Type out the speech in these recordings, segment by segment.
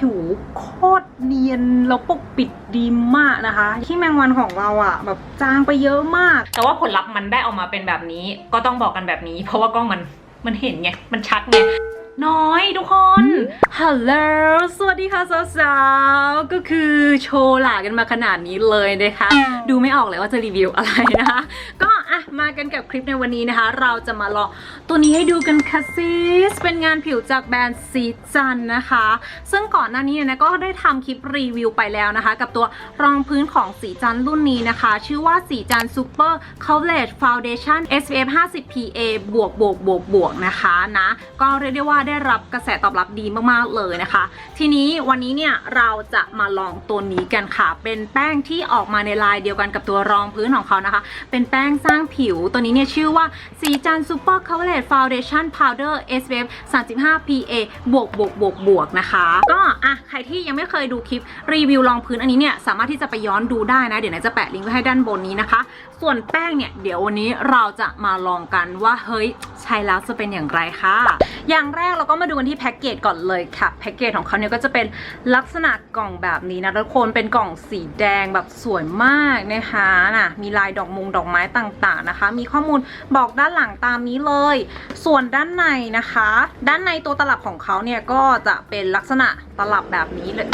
ผิวโคตรเนียนแล้วปกปิดดีมากนะคะ ที่แมงวันของเราอะแบบจางไปเยอะมาก แต่ว่าผลลัพธ์มันได้ออกมาเป็นแบบนี้ ก็ต้องบอกกันแบบนี้ เพราะว่ากล้องมันมันเห็นไง มันชัดไงน้อยทุกคน ฮัลโหล สวัสดีค่ะสาวๆ ก็คือโชว์หลากันมาขนาดนี้เลยนะคะ ดูไม่ออกเลยว่าจะรีวิวอะไรนะคะ ก็อะ มากันกับคลิปในวันนี้นะคะ เราจะมาลองตัวนี้ให้ดูกันค่ะซิสเป็นงานผิวจากแบรนด์ซีจันนะคะ ซึ่งก่อนหน้านี้เนี่ยก็ได้ทำคลิปรีวิวไปแล้วนะคะ กับตัวรองพื้นของสีจันรุ่นนี้นะคะ ชื่อว่าสีจันซูเปอร์ Coverage Foundation SPF 50 PA บวกบวกบวกบวกนะคะนะ ก็เรียกได้ว่าได้รับกระแสตอบรับดีมากๆเลยนะคะ ทีนี้วันนี้เนี่ยเราจะมาลองตัวนี้กันค่ะ เป็นแป้งที่ออกมาในลายเดียวกันกับตัวรองพื้นของเขานะคะ เป็นแป้งสร้างผิวตัวนี้เนี่ยชื่อว่าสีจันซูเปอร์ค o เ e จ Foundation Powder SPF 35 PA บวกบวกบวกบวกนะคะ ก็อะใครที่ยังไม่เคยดูคลิปรีวิวรองพื้นอันนี้เนี่ยสามารถที่จะไปย้อนดูได้นะ เดี๋ยวนะจะแปะลิงก์ไว้ให้ด้านบนนี้นะคะ ส่วนแป้งเนี่ยเดี๋ยววันนี้เราจะมาลองกันว่าเฮ้ยใช้แล้วจะเป็นอย่างไรค่ะ อย่างแรกเราก็มาดูกันที่แพ็กเกจก่อนเลยค่ะ แพ็กเกจของเขาเนี่ยก็จะเป็นลักษณะกล่องแบบนี้นะทุกคนเป็นกล่องสีแดงแบบสวยมากนะคะน่ะมีลายดอกมงดอกไม้ต่างๆนะคะ มีข้อมูลบอกด้านหลังตามนี้เลย ส่วนด้านในนะคะ ด้านในตัวตลับของเขาเนี่ยก็จะเป็นลักษณะตลับแบบนี้เลย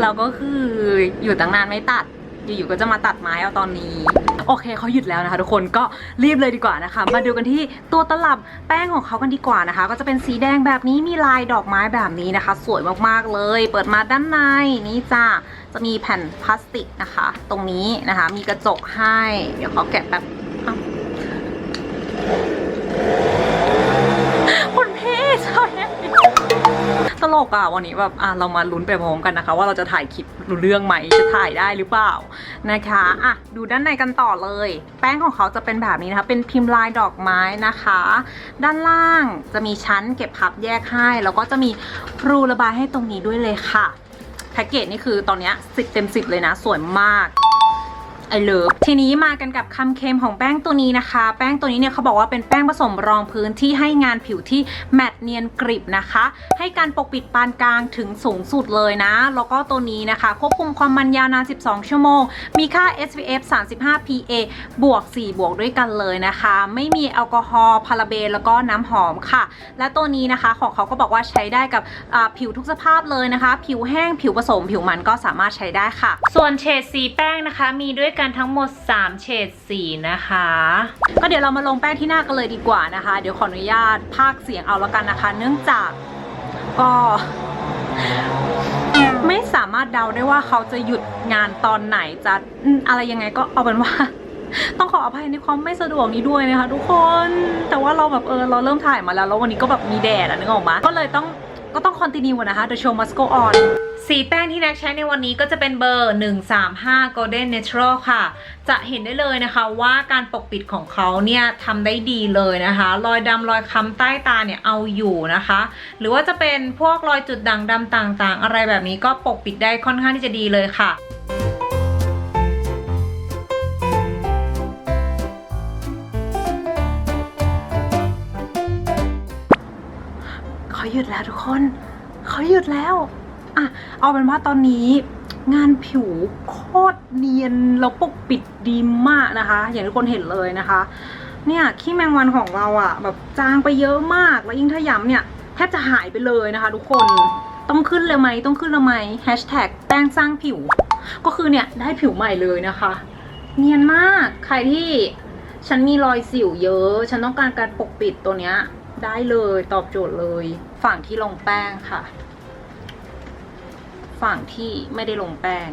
เราก็คืออยู่ตั้งนานไม่ตัด อยู่ๆก็จะมาตัดไม้เอาตอนนี้ โอเคเขาหยุดแล้วนะคะ ทุกคนก็รีบเลยดีกว่านะคะ มาดูกันที่ตัวตลับแป้งของเขากันดีกว่านะคะ ก็จะเป็นสีแดงแบบนี้มีลายดอกไม้แบบนี้นะคะ สวยมากๆเลย เปิดมาด้านในนี่จ้าจะมีแผ่นพลาสติกนะคะ ตรงนี้นะคะ มีกระจกให้ เดี๋ยวเขาแกะแบบ ตลกอะวันนี้แบบอะเรามาลุ้นไปพร้อมกันนะคะ ว่าเราจะถ่ายคลิปรู้เรื่องไหมจะถ่ายได้หรือเปล่านะคะอะดูด้านในกันต่อเลย แป้งของเขาจะเป็นแบบนี้นะคะ เป็นพิมพ์ลายดอกไม้นะคะ ด้านล่างจะมีชั้นเก็บพับแยกให้แล้วก็จะมีรูระบายให้ตรงนี้ด้วยเลยค่ะแพ็กเกจนี่คือตอนนี้สิบเต็มสิบเลยนะ สวยมาก ไอเลิฟทีนี้มากันกับคำเค็มของแป้งตัวนี้นะคะ แป้งตัวนี้เนี่ยเขาบอกว่าเป็นแป้งผสมรองพื้นที่ให้งานผิวที่แมตต์เนียนกริบนะคะ ให้การปกปิดปานกลางถึงสูงสุดเลยนะ แล้วก็ตัวนี้นะคะ ควบคุมความมันยาวนาน 12 ชั่วโมง มีค่า SPF 35 PA บวก 4 บวกด้วยกันเลยนะคะ ไม่มีแอลกอฮอล์พาราเบนแล้วก็น้ำหอมค่ะ และตัวนี้นะคะของเขาก็บอกว่าใช้ได้กับผิวทุกสภาพเลยนะคะ ผิวแห้งผิวผสมผิวมันก็สามารถใช้ได้ค่ะ ส่วนเฉดสีแป้งนะคะมีด้วยกันทั้งหมด 3 เฉดสีนะคะ ก็เดี๋ยวเรามาลงแป้งที่หน้ากันเลยดีกว่านะคะ เดี๋ยวขออนุญาตพากเสียงเอาแล้วกันนะคะ เนื่องจากก็ไม่สามารถเดาได้ว่าเขาจะหยุดงานตอนไหนจะอืมอะไรยังไงก็เอาเป็นว่า ต้องขออภัยในความไม่สะดวกนี้ด้วยนะคะ ทุกคน แต่ว่าเราแบบเออเราเริ่มถ่ายมาแล้วแล้ววันนี้ก็แบบมีแดดอะนึกออกมาก็เลยต้อง ก็ต้องคอนติเนียนะคะ The show must go on สีแป้งที่แน็กใช้ในวันนี้ก็จะเป็นเบอร์ 135 Golden Natural ค่ะ จะเห็นได้เลยนะคะว่าการปกปิดของเขาเนี่ยทำได้ดีเลยนะคะ รอยดำรอยค้ำใต้ตาเนี่ยเอาอยู่นะคะ หรือว่าจะเป็นพวกรอยจุดด่างดำต่างๆ อะไรแบบนี้ก็ปกปิดได้ค่อนข้างที่จะดีเลยค่ะ หยุดแล้วทุกคน เขาหยุดแล้ว อะ เอาเป็นว่าตอนนี้งานผิวโคตรเนียนแล้วปกปิดดีมากนะคะ อย่างที่คนเห็นเลยนะคะ เนี่ยขี้แมงวันของเราอะ่ะ แบบจางไปเยอะมากแล้วยิ่งถ้าย้ำเนี่ยแทบจะหายไปเลยนะคะ ทุกคนต้องขึ้นเลยไหมต้องขึ้นเลยไหมแฮชแท็กแป้งสร้างผิว ก็คือเนี่ยได้ผิวใหม่เลยนะคะ เนียนมากใครที่ฉันมีรอยสิวเยอะ ฉันต้องการการปกปิดตัวเนี้ย ได้เลยตอบโจทย์เลย ฝั่งที่ลงแป้งค่ะ ฝั่งที่ไม่ได้ลงแป้ง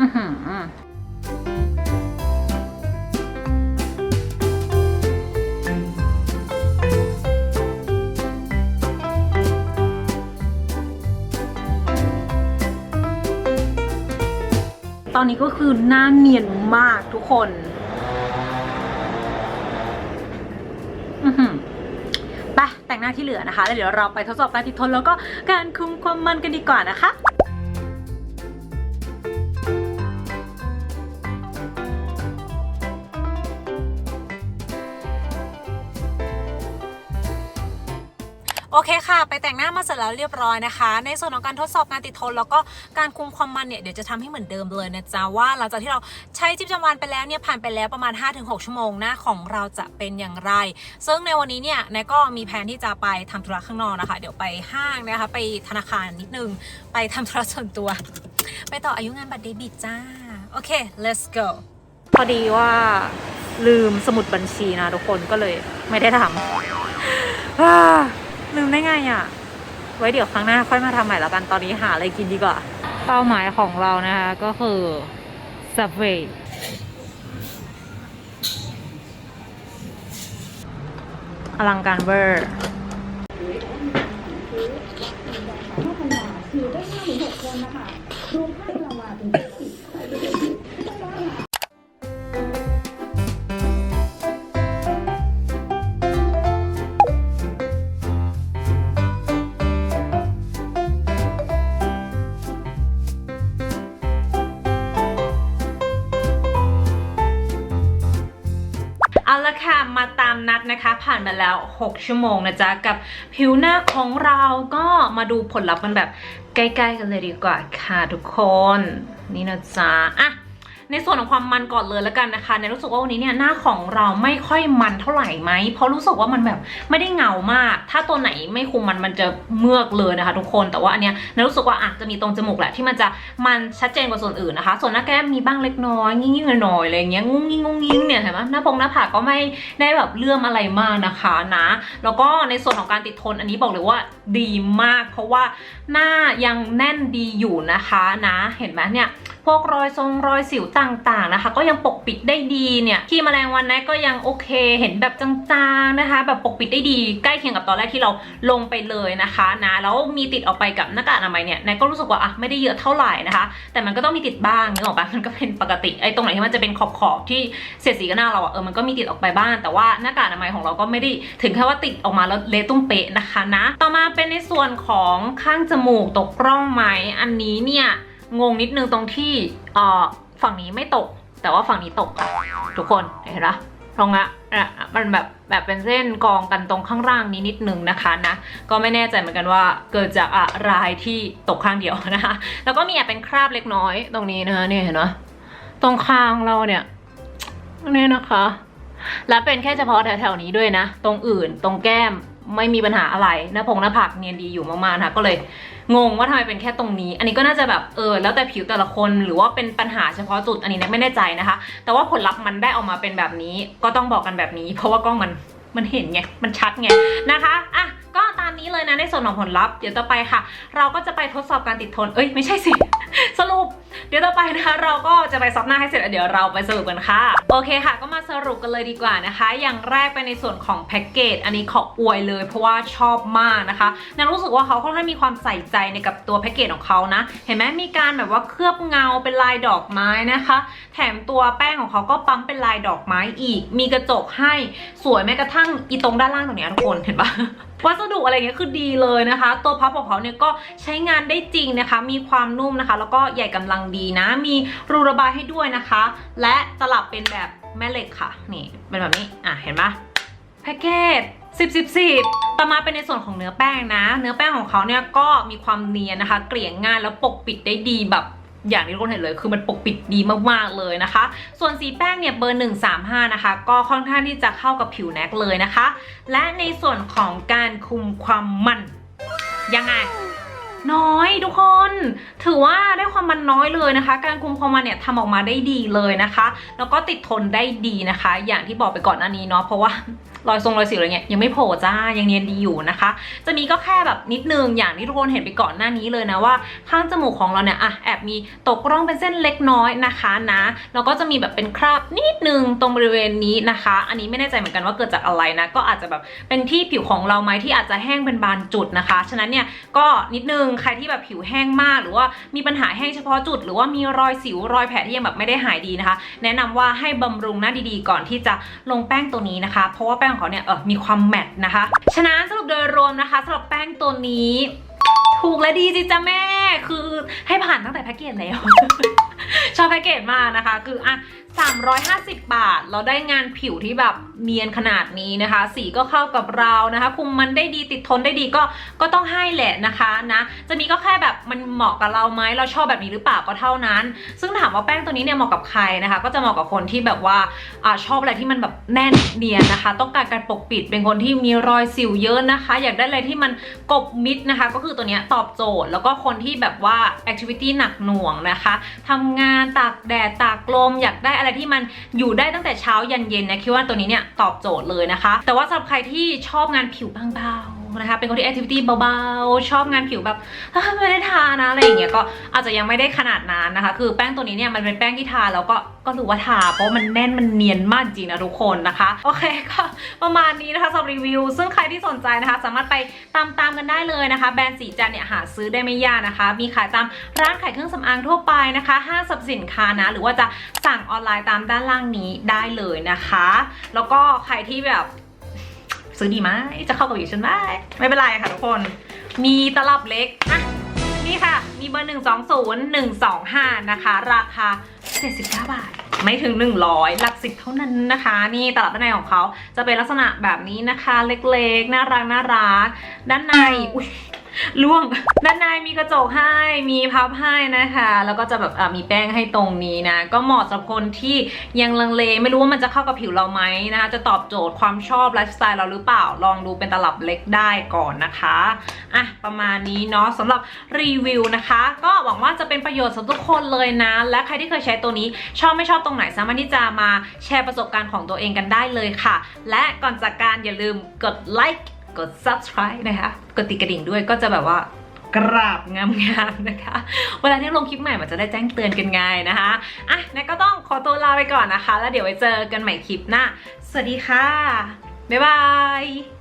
อือหือตอนนี้ก็คือหน้าเนียนมากทุกคน งหน้าที่เหลือนะคะ แล้วเดี๋ยวเราไปทดสอบการติดทนแล้วก็การคุมความมันกันดีกว่านะคะ เคค่ะ ไปแต่งหน้ามาเสร็จแล้วเรียบร้อยนะคะ ในส่วนของการทดสอบการติดทน แล้วก็การคุมความมันเนี่ยเดี๋ยวจะทำให้เหมือนเดิมเลยนะจ๊ะว่าหลังจากที่เราใช้จิบจำวันไปแล้วเนี่ยผ่านไปแล้วประมาณ 5-6 ชั่วโมงหน้าของเราจะเป็นอย่างไร ซึ่งในวันนี้เนี่ยนายก็มีแผนที่จะไปทำธุระข้างนอกนะคะ เดี๋ยวไปห้างนะคะไปธนาคารนิดนึง ไปทำธุระส่วนตัว ไปต่ออายุงานบัตรเดบิตจ้าโอเค let's go พอดีว่าลืมสมุดบัญชีนะทุกคนก็เลยไม่ได้ทำ ลืมได้ไงอะ ไว้เดี๋ยวครั้งหน้าค่อยมาทำใหม่แล้วกันตอนนี้หาอะไรกินดีกว่า เป้าหมายของเรานะคะ ก็คือ Subway อลังการเวอร์เอา นะคะ ผ่านมาแล้ว 6 ชั่วโมงนะจ๊ะ กับผิวหน้าของเราก็มาดูผลลัพธ์กันแบบใกล้ ๆ กันเลยดีกว่าค่ะทุกคน นี่นะจ๊ะอะ ในส่วนของความมันก่อนเลยแล้วกันนะคะเนี่ยรู้สึกว่าวันนี้เนี่ยหน้าของเราไม่ค่อยมันเท่าไหร่ไหมเพราะรู้สึกว่ามันแบบไม่ได้เงามาก ถ้าตัวไหนไม่คุมมันมันจะเมือกเลยนะคะ ทุกคนแต่ว่าอันเนี้ยเนี่ยรู้สึกว่าอาจจะมีตรงจมูกแหละที่มันจะมันชัดเจนกว่าส่วนอื่นนะคะ ส่วนหน้าแก้มมีบ้างเล็กน้อยงิ่งๆหน่อยๆอะไรอย่างเงี้ยงุ้งงิ้งงุ้งงิ้งเนี่ยเห็นไหมหน้าพงหน้าผากก็ไม่ได้แบบเลื่อมอะไรมากนะคะนะ แล้วก็ในส่วนของการติดทนอันนี้บอกเลยว่าดีมาก เพราะว่าหน้ายังแน่นดีอยู่นะคะนะ เห็นไหมเนี่ย พวกรอยทรงรอยสิวต่างๆนะคะ ก็ยังปกปิดได้ดีเนี่ยที่แมลงวันนะก็ยังโอเค เห็นแบบจางๆนะคะ แบบปกปิดได้ดี ใกล้เคียงกับตอนแรกที่เราลงไปเลยนะคะนะแล้วมีติดออกไปกับหน้ากากอนามัยเนี่ยนายก็รู้สึกว่าอะไม่ได้เยอะเท่าไหร่นะคะ แต่มันก็ต้องมีติดบ้างนึกออกปะมันก็เป็นปกติไอ้ตรงไหนที่มันจะเป็นขอบๆที่เสียดสีกับหน้าเราอะเออมันก็มีติดออกไปบ้างแต่ว่าหน้ากากอนามัยของเราก็ไม่ได้ถึงแค่ว่าติดออกมาแล้วเละตุ้มเป๊ะนะคะนะ ต่อมาเป็นในส่วนของข้างจมูกตกร่องไหมอันนี้เนี่ย งงนิดนึงตรงที่เอ่อฝั่งนี้ไม่ตก แต่ว่าฝั่งนี้ตกค่ะ ทุกคนเห็นปะตรงอะอะมันแบบแบบเป็นเส้นกองกันตรงข้างล่างนี้นิดนึงนะคะนะ ก็ไม่แน่ใจเหมือนกันว่าเกิดจากอะไรที่ตกข้างเดียวนะคะ แล้วก็มีแอบเป็นคราบเล็กน้อยตรงนี้นะคะเนี่ยเห็นไหมตรงคางเราเนี่ยนี่นะคะ และเป็นแค่เฉพาะแถวๆนี้ด้วยนะ ตรงอื่นตรงแก้มไม่มีปัญหาอะไรหน้าพงหน้าผากเนียนดีอยู่มากๆนะคะก็เลย งงว่าทำไมเป็นแค่ตรงนี้ อันนี้ก็น่าจะแบบเออแล้วแต่ผิวแต่ละคนหรือว่าเป็นปัญหาเฉพาะจุดอันนี้เนี่ยไม่แน่ใจนะคะ แต่ว่าผลลัพธ์มันได้ออกมาเป็นแบบนี้ ก็ต้องบอกกันแบบนี้ เพราะว่ากล้องมันมันเห็นไงมันชัดไงนะคะอะ ก็ตามนี้เลยนะในส่วนของผลลัพธ์เดี๋ยวต่อไปค่ะ เราก็จะไปทดสอบการติดทน เอ้ยไม่ใช่สิ สรุป เดี๋ยวต่อไปนะคะ เราก็จะไปซับหน้าให้เสร็จเดี๋ยวเราไปสรุปกันค่ะ โอเคค่ะ ก็มาสรุปกันเลยดีกว่านะคะ อย่างแรกไปในส่วนของแพ็กเกจอันนี้ขออวยเลย เพราะว่าชอบมากนะคะนันรู้สึกว่าเขาค่อนข้างมีความใส่ใจในกับตัวแพ็กเกจของเขานะ เห็นไหมมีการแบบว่าเคลือบเงาเป็นลายดอกไม้นะคะ แถมตัวแป้งของเขาก็ปั๊มเป็นลายดอกไม้อีก มีกระจกให้สวยแม้กระทั่งอีตรงด้านล่างตรงนี้ทุกคนเห็นปะ วัสดุอะไรเงี้ยคือดีเลยนะคะ ตัวพับของเขาเนี่ยก็ใช้งานได้จริงนะคะ มีความนุ่มนะคะ แล้วก็ใหญ่กำลังดีนะ มีรูระบายให้ด้วยนะคะ และตลับเป็นแบบแม่เหล็กค่ะนี่เป็นแบบนี้อะเห็นปะแพ็กเกจสิบสิบสิบต่อมาเป็นในส่วนของเนื้อแป้งนะ เนื้อแป้งของเขาเนี่ยก็มีความเนียนนะคะ เกลี่ยง่ายแล้วปกปิดได้ดีแบบ อย่างที่ทุกคนเห็นเลยคือมันปกปิดดีมากๆเลยนะคะ ส่วนสีแป้งเนี่ยเบอร์ 135 นะคะ ก็ค่อนข้างที่จะเข้ากับผิวแน็กเลยนะคะ และในส่วนของการคุมความมันยังไงน้อยทุกคน ถือว่าได้ความมันน้อยเลยนะคะ การคุมความมันเนี่ยทำออกมาได้ดีเลยนะคะ แล้วก็ติดทนได้ดีนะคะ อย่างที่บอกไปก่อนหน้านี้เนาะเพราะว่า รอยทรงรอยสิวอะไรเงี้ยยังไม่โผล่จ้ายังเนียนดีอยู่นะคะ จะมีก็แค่แบบนิดนึงอย่างที่ทุกคนเห็นไปก่อนหน้านี้เลยนะว่าข้างจมูกของเราเนี่ยอะแอบมีตกร่องเป็นเส้นเล็กน้อยนะคะนะแล้วก็จะมีแบบเป็นคราบนิดนึงตรงบริเวณนี้นะคะ อันนี้ไม่แน่ใจเหมือนกันว่าเกิดจากอะไรนะก็อาจจะแบบเป็นที่ผิวของเราไหมที่อาจจะแห้งเป็นบางจุดนะคะ ฉะนั้นเนี่ยก็นิดนึงใครที่แบบผิวแห้งมาก หรือว่ามีปัญหาแห้งเฉพาะจุด หรือว่ามีรอยสิวรอยแผลที่ยังแบบไม่ได้หายดีนะคะ แนะนำว่าให้บำรุงหน้าดีๆ ก่อนที่จะลงแป้งตัวนี้นะคะ เพราะว่าแป้งของเขาเนี่ยเออมีความแมตต์นะคะ ฉะนั้นสรุปโดยรวมนะคะสำหรับแป้งตัวนี้ ถูกและดีจิจ้าแม่ คือให้ผ่านตั้งแต่แพ็กเกจแล้ว ชอบแพ็กเกจมากนะคะ คืออะ 350 บาท เราได้งานผิวที่แบบเนียนขนาดนี้นะคะ สีก็เข้ากับเรานะคะ คุมมันได้ดีติดทนได้ดีก็ก็ต้องให้แหละนะคะนะจะมีก็แค่แบบมันเหมาะกับเราไหมเราชอบแบบนี้หรือเปล่าก็เท่านั้น ซึ่งถามว่าแป้งตัวนี้เนี่ยเหมาะกับใครนะคะ ก็จะเหมาะกับคนที่แบบว่าอชอบอะไรที่มันแบบแน่นเนียนนะคะ ต้องการการปกปิดเป็นคนที่มีรอยสิวเยอะนะคะ อยากได้อะไรที่มันกบมิดนะคะ ก็คือตัวนี้ตอบโจทย์ แล้วก็คนที่แบบว่าแอคทิวิตี้หนักหน่วงนะคะทำงานตากแดดตากลมอยากได้อะไรที่มันอยู่ได้ตั้งแต่เช้ายันเย็นนะคิดว่าตัวนี้เนี่ยตอบโจทย์เลยนะคะ แต่ว่าสำหรับใครที่ชอบงานผิวบางๆ นะคะ เป็นคนที่แอคทิวิตี้เบาๆ ชอบงานผิวแบบไม่ได้ทานะอะไรอย่างเงี้ยก็อาจจะยังไม่ได้ขนาดนั้นนะคะ คือแป้งตัวนี้เนี่ยมันเป็นแป้งที่ทาแล้วก็ก็รู้ว่าทาเพราะมันแน่นมันเนียนมากจริงนะทุกคนนะคะโอเคก็ประมาณนี้นะคะสำหรับรีวิว ซึ่งใครที่สนใจนะคะ สามารถไปตามตามกันได้เลยนะคะ แบรนด์สีจันเนี่ยหาซื้อได้ไม่ยากนะคะ มีขายตามร้านขายเครื่องสำอางทั่วไปนะคะห้างสรรพสินค้านะ หรือว่าจะสั่งออนไลน์ตามด้านล่างนี้ได้เลยนะคะ แล้วก็ใครที่แบบ ซื้อดีไหมจะเข้ากับอยู่ฉันไหมไม่เป็นไรค่ะทุกคน มีตลับเล็กอะนี่ค่ะ มีเบอร์ 1 2 0 1 2 5 นะคะ ราคา 79 บาท ไม่ถึง 100 หลักสิบเท่านั้นนะคะ นี่ตลับด้านในของเขาจะเป็นลักษณะแบบนี้นะคะ เล็กๆ น่ารักน่ารัก ด้านใน อุ้ย ล่วงด้านในมีกระจกให้มีพับให้นะคะ แล้วก็จะแบบมีแป้งให้ตรงนี้นะ ก็เหมาะสำหรับคนที่ยังลังเล ไม่รู้ว่ามันจะเข้ากับผิวเราไหมนะคะ จะตอบโจทย์ความชอบไลฟ์สไตล์เราหรือเปล่า ลองดูเป็นตลับเล็กได้ก่อนนะคะอะประมาณนี้เนาะสำหรับรีวิวนะคะ ก็หวังว่าจะเป็นประโยชน์สำหรับทุกคนเลยนะ และใครที่เคยใช้ตัวนี้ชอบไม่ชอบตรงไหนสามารถที่จะมาแชร์ประสบการณ์ของตัวเองกันได้เลยค่ะ และก่อนจากการอย่าลืมกดไลค์ กด subscribe นะคะ กดติดกระดิ่งด้วยก็จะแบบว่ากราบงามๆนะคะ เวลาที่ลงคลิปใหม่มันจะได้แจ้งเตือนกันไงนะคะอะนะก็ต้องขอตัวลาไปก่อนนะคะ แล้วเดี๋ยวไว้เจอกันใหม่คลิปหน้า สวัสดีค่ะ บ๊ายบาย